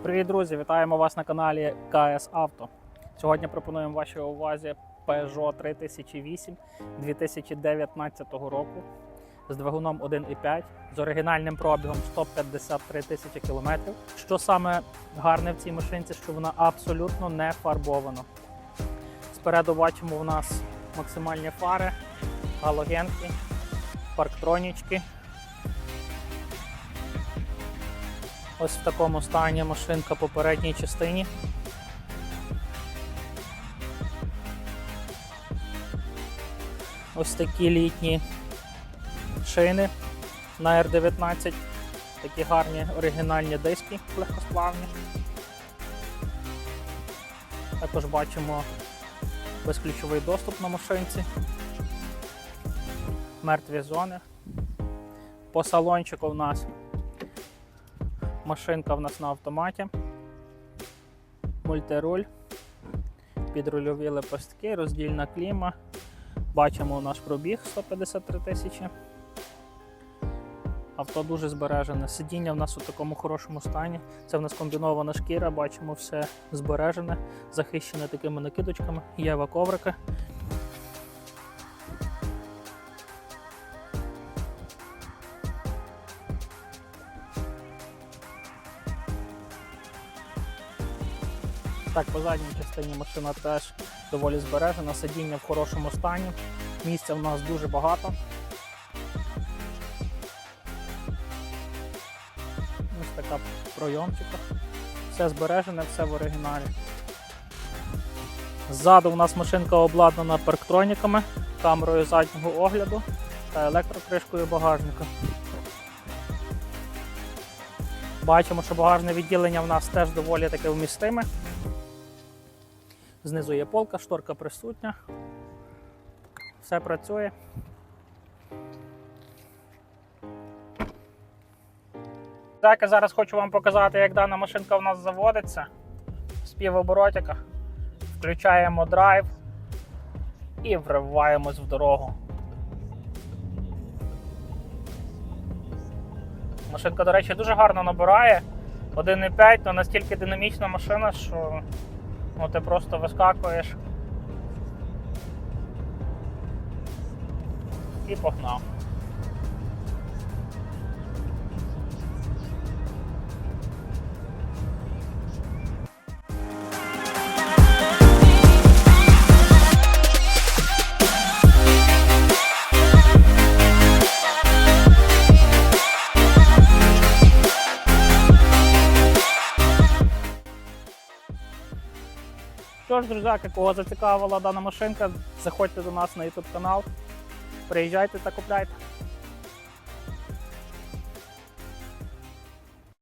Привіт, друзі! Вітаємо вас на каналі КС Авто. Сьогодні пропонуємо вашій увазі Peugeot 3008 2019 року з двигуном 1.5 з оригінальним пробігом 153 тисячі кілометрів. Що саме гарне в цій машинці, що вона абсолютно не фарбована. Спереду бачимо у нас максимальні фари, галогенки, парктронічки. Ось в такому стані машинка по передній частині. Ось такі літні шини на R19. Такі гарні оригінальні диски легкосплавні. Також бачимо безключовий доступ на машинці. Мертві зони. По салончику в нас Машинка в нас на автоматі. Мультируль, підрульові лепестки, роздільна кліма. Бачимо наш пробіг 153 тисячі. Авто дуже збережене. Сидіння в нас у такому хорошому стані. Це в нас комбінована шкіра, бачимо все збережене, захищене такими накидочками. Є коврики. Так, по задній частині машина теж доволі збережена, сидіння в хорошому стані. Місця в нас дуже багато. Ось така пройомчика. Все збережене, все в оригіналі. Ззаду у нас машинка обладнана парктроніками, камерою заднього огляду та електрокришкою багажника. Бачимо, що багажне відділення в нас теж доволі таке вмістиме. Знизу є полка, шторка присутня. Все працює. Так, я зараз хочу вам показати, як дана машинка в нас заводиться з півоборотика. Включаємо драйв і вриваємось в дорогу. Машинка, до речі, дуже гарно набирає. 1,5 то настільки динамічна машина, що Ну, ти просто вискакуєш і погнав. Що ж, друзяки, кого зацікавила дана машинка, заходьте до нас на YouTube канал, приїжджайте та купляйте.